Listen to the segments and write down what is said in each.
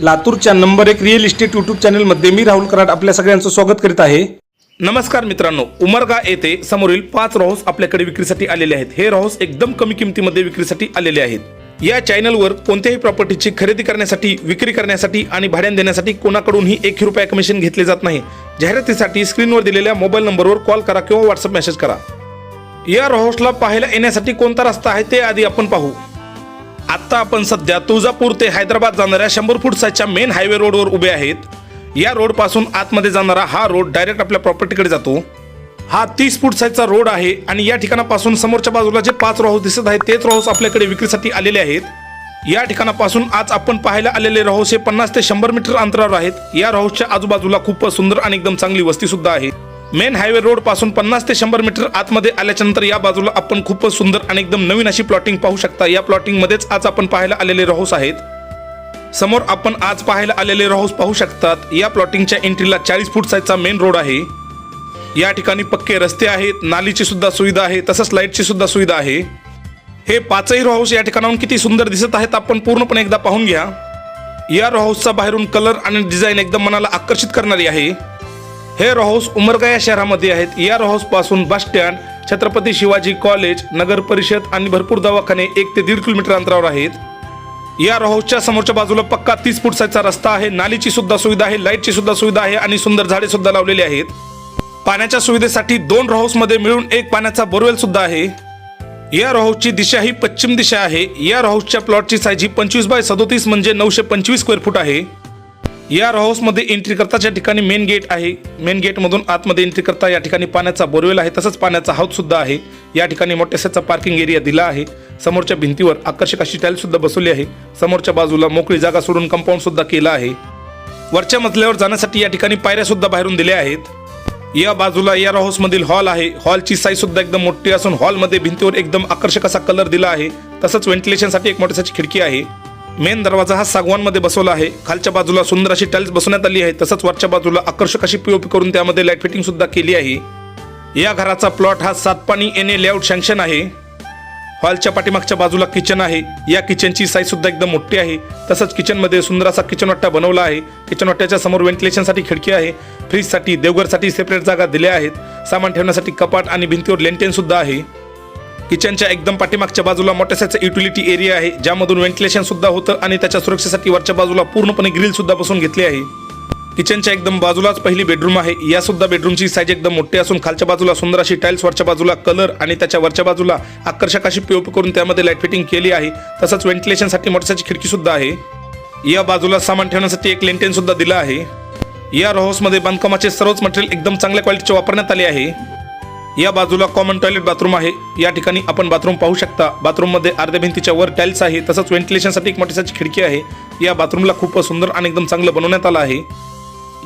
लातूरच्या नंबर एक real estate YouTube चॅनलमध्ये मी राहुल कराड आपल्या सगळ्यांचं स्वागत करीत आहे. नमस्कार मित्रांनो उमरगा येथे समोरील पाच रोहस आपल्याकडे विक्रीसाठी आलेले आहेत. हे रोहस एकदम कमी किमतीमध्ये विक्रीसाठी आलेले आहेत. या चॅनलवर कोणत्याही प्रॉपर्टीची खरेदी करण्यासाठी विक्री करण्यासाठी आणि भाड्याने देण्यासाठी कोणाकडूनही एक रुपया कमिशन घेतले जात नाही. जाहिरातीसाठी स्क्रीनवर दिलेल्या मोबाईल नंबरवर कॉल करा किंवा व्हॉट्सअप मेसेज करा. या रोहसला पाहायला येण्यासाठी कोणता रस्ता आहे ते आधी आपण पाहू. आत्ता आपण सध्या तुळजापूर ते हैदराबाद जाणाऱ्या शंभर फूट साईजच्या मेन हायवे रोडवर उभे आहेत. या रोडपासून आतमध्ये जाणारा हा रोड डायरेक्ट आपल्या प्रॉपर्टीकडे जातो. हा तीस फूट साईजचा रोड आहे आणि या ठिकाणापासून समोरच्या बाजूला जे पाच रोहस दिसत आहेत तेच रोहस आपल्याकडे विक्रीसाठी आलेले आहेत. या ठिकाणापासून आज आपण पाहायला आलेले रोहस हे पन्नास ते शंभर मीटर अंतरावर आहेत. या रोहसच्या आजूबाजूला खूप सुंदर आणि एकदम चांगली वस्ती सुद्धा आहे. मेन हायवे रोडपासून पन्नास ते शंभर मीटर आतमध्ये आल्याच्यानंतर या बाजूला आपण खूपच सुंदर आणि एकदम नवीन अशी प्लॉटिंग पाहू शकता. या प्लॉटिंग मध्येच आज आपण पाहायला आलेले रोहस आहेत. समोर आपण आज पाहायला आलेले रोहस पाहू शकतात. या प्लॉटिंगच्या एंट्रीला चाळीस फूट साईजचा मेन रोड आहे. या ठिकाणी पक्के रस्ते आहेत नालीची सुद्धा सुविधा आहे तसंच लाईटची सुद्धा सुविधा आहे. हे पाचही रोहाऊस या ठिकाणाहून किती सुंदर दिसत आहेत आपण पूर्णपणे एकदा पाहून घ्या. या रोहाऊसचा बाहेरून कलर आणि डिझाईन एकदम मनाला आकर्षित करणारी आहे. हे रोहाऊस उमरगा या शहरामध्ये आहेत. या रोहाऊसपासून bus stand Chhatrapati Shivaji college नगर परिषद आणि भरपूर दवाखाने एक ते दीड किलोमीटर अंतरावर आहेत. या रोहाऊसच्या समोरच्या बाजूला पक्का तीस फूट साईजचा रस्ता आहे. नालीची सुद्धा सुविधा आहे लाईटची सुद्धा सुविधा आहे आणि सुंदर झाडे सुद्धा लावलेली आहेत. पाण्याच्या सुविधेसाठी दोन रोहाऊसमध्ये मिळून एक पाण्याचा बोरवेल सुद्धा आहे. या रोहाऊसची दिशा ही पश्चिम दिशा आहे. या रोहाऊसच्या प्लॉटची साईज ही पंचवीस बाय सदोतीस म्हणजे नऊशे पंचवीस स्क्वेअर फूट आहे. या हाऊसमध्ये एंट्री करताच्या ठिकाणी मेन गेट आहे. मेन गेटमधून आतमध्ये एंट्री करता या ठिकाणी पाण्याचा बोरवेल आहे. तसंच पाण्याचा हाऊस सुद्धा आहे. या ठिकाणी मोठ्याशाचा पार्किंग एरिया दिला आहे. समोरच्या भिंतीवर आकर्षक अशी टाईल सुद्धा बसवली आहे. समोरच्या बाजूला मोकळी जागा सोडून कंपाऊंड सुद्धा केलं आहे. वरच्या मजल्यावर जाण्यासाठी या ठिकाणी पायऱ्या सुद्धा बाहेरून दिल्या आहेत. या बाजूला या हाऊस मधील हॉल आहे. हॉलची साईज सुद्धा एकदम मोठी असून हॉलमध्ये भिंतीवर एकदम आकर्षक असा कलर दिला आहे. तसंच व्हेंटिलेशनसाठी एक मोठीसाची खिडकी आहे. मेन दरवाजा हा सागवानमध्ये बसवला आहे. खालच्या बाजूला सुंदर अशी टाईल्स बसवण्यात आली आहे. तसंच वरच्या बाजूला आकर्षक अशी पीओपी करून त्यामध्ये लाइट फिटिंग सुद्धा केली आहे. या घराचा प्लॉट हा सात पाणी ए लेआउट सँक्शन आहे. हॉलच्या पाठीमागच्या बाजूला किचन आहे. या किचनची साईज सुद्धा एकदम मोठी आहे. तसंच किचनमध्ये सुंदर असा किचन वाट्टा बनवला आहे. किचन वाट्याच्या समोर व्हेंटिलेशनसाठी खिडकी आहे. फ्रीजसाठी देवघरसाठी सेपरेट जागा दिल्या आहेत. सामान ठेवण्यासाठी कपाट आणि भिंतीवर लेंटेन सुद्धा आहे. किचनच्या एकदम पाठीमागच्या बाजूला मोठ्यासाचं युटिलिटी एरिया आहे. ज्यामधून व्हेंटिलेशन सुद्धा होतं आणि त्याच्या सुरक्षेसाठी वरच्या बाजूला पूर्णपणे ग्रिल सुद्धा बसून घेतली आहे. किचनच्या एकदम बाजूलाच पहिली बेडरूम आहे. या सुद्धा बेडरूमची साईज एकदम मोठी असून खालच्या बाजूला सुंदर अशी टाईल्स वरच्या बाजूला कलर आणि त्याच्या वरच्या बाजूला आकर्षक अशी पीओपी करून त्यामध्ये लाइट फिटिंग केली आहे. तसंच व्हेंटिलेशनसाठी मोठ्याची खिडकी सुद्धा आहे. या बाजूला सामान ठेवण्यासाठी एक लेंटेन सुद्धा दिलं आहे. या रोहसमध्ये बांधकामाचे सर्वच मटेरियल एकदम चांगल्या क्वालिटीचे वापरण्यात आले आहे. या बाजूला कॉमन टॉयलेट बाथरूम आहे. या ठिकाणी आपण बाथरूम पाहू शकता. बाथरूममध्ये अर्ध्या भिंतीच्या वर टाईल्स आहे. तसंच व्हेंटिलेशनसाठी एक मोठीसाची खिडकी आहे. या बाथरूमला खूप सुंदर आणि एकदम चांगलं बनवण्यात आलं आहे.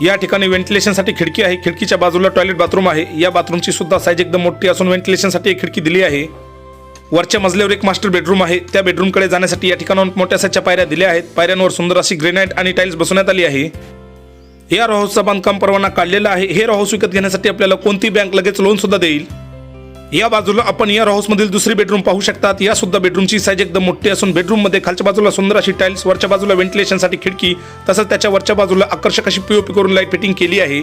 या ठिकाणी व्हेंटिलेशनसाठी खिडकी आहे. खिडकीच्या बाजूला टॉयलेट बाथरूम आहे. या बाथरूमची सुद्धा साईज एकदम मोठी असून व्हेंटिलेशनसाठी एक खिडकी दिली आहे. वरच्या मजल्यावर एक मास्टर बेडरूम आहे. त्या बेडरूमकडे जाण्यासाठी या ठिकाणाहून मोठ्या साईजच्या पायऱ्या दिल्या आहेत. पायऱ्यांवर सुंदर अशी ग्रेनाईट आणि टाईल्स बसवण्यात आली आहे. या रोहाऊसचा बांधकाम परवाना काढलेला आहे. हे रोहाऊस विकत घेण्यासाठी आपल्याला कोणती बँक लगेच लोन सुद्धा देईल? या बाजूला आपण या मधील दुसरी बेडरूम पाहू शकतात. या सुद्धा बेडरूमची साईज एकदम मोठी असून बेडरूममध्ये खालच्या बाजूला सुंदर अशी टाईल्स वरच्या बाजूला व्हेंटिलेशनसाठी खिडकी तसंच त्याच्या वरच्या बाजूला आकर्षक अशी पीओपी करून लाइट फिटिंग केली आहे.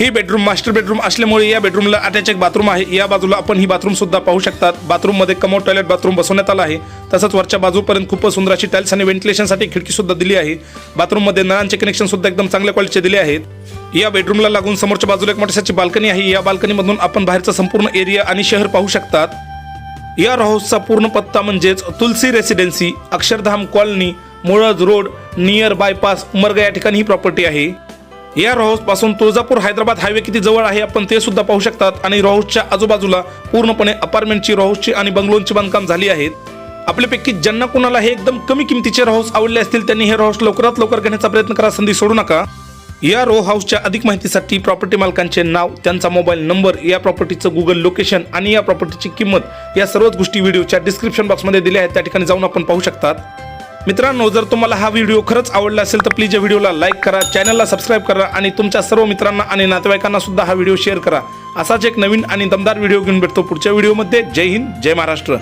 ही बेडरूम मास्टर बेडरूम असल्यामुळे या बेडरूमला अटॅच एक बाथरूम आहे. या बाजूला आपण ही बाथरूम सुद्धा पाहू शकतात. बाथरूममध्ये कमोड टॉयलेट बाथरूम बसवण्यात आला आहे. तसंच वरच्या बाजूपर्यंत खूपच सुंदर अशी टाईल्स आणि व्हेंटिलेशनसाठी खिडकी सुद्धा दिली आहे. बाथरूममध्ये नळांचे कनेक्शन सुद्धा एकदम चांगल्या क्वालिटीचे दिले आहेत. या बेडरूमला लागून समोरच्या बाजूला एक मोठ्याची बाल्कनी आहे. या बाल्कनीमधून आपण बाहेरचा संपूर्ण एरिया आणि शहर पाहू शकतात. या हाऊसचा पूर्ण पत्ता म्हणजेच Tulsi residency Akshardham colony Mulaj road near bypass Umarga या ठिकाणी ही प्रॉपर्टी आहे. या रोहाऊसपासून तुळजापूर हैदराबाद हायवे किती जवळ आहे आपण ते सुद्धा पाहू शकतात. आणि रोहाऊसच्या आजूबाजूला पूर्णपणे अपार्टमेंटची रोहाऊसची आणि बंगलोनची बांधकाम झाली आहेत. आपल्यापैकी ज्यांना कोणाला हे एकदम कमी किमतीचे रोहाऊस आवडले असतील त्यांनी हे रोहाऊस लवकरात लवकर घेण्याचा प्रयत्न करा. संधी सोडू नका. या रो हाऊसच्या अधिक माहितीसाठी प्रॉपर्टी मालकांचे नाव त्यांचा मोबाईल नंबर या प्रॉपर्टीचं गुगल लोकेशन आणि या प्रॉपर्टीची किंमत या सर्वच गोष्टी व्हिडिओच्या डिस्क्रिप्शन बॉक्समध्ये दिल्या आहेत. त्या ठिकाणी जाऊन आपण पाहू शकतात. मित्रांनो जर तुम्हाला हा व्हिडिओ खरंच आवडला असेल तर प्लीज या व्हिडिओला लाईक करा चॅनलला सबस्क्राईब करा आणि तुमच्या सर्व मित्रांना आणि नातेवाईकांना सुद्धा हा व्हिडिओ शेअर करा. असाच एक नवीन आणि दमदार व्हिडिओ घेऊन भेटतो पुढच्या व्हिडिओमध्ये. जय हिंद जय महाराष्ट्र.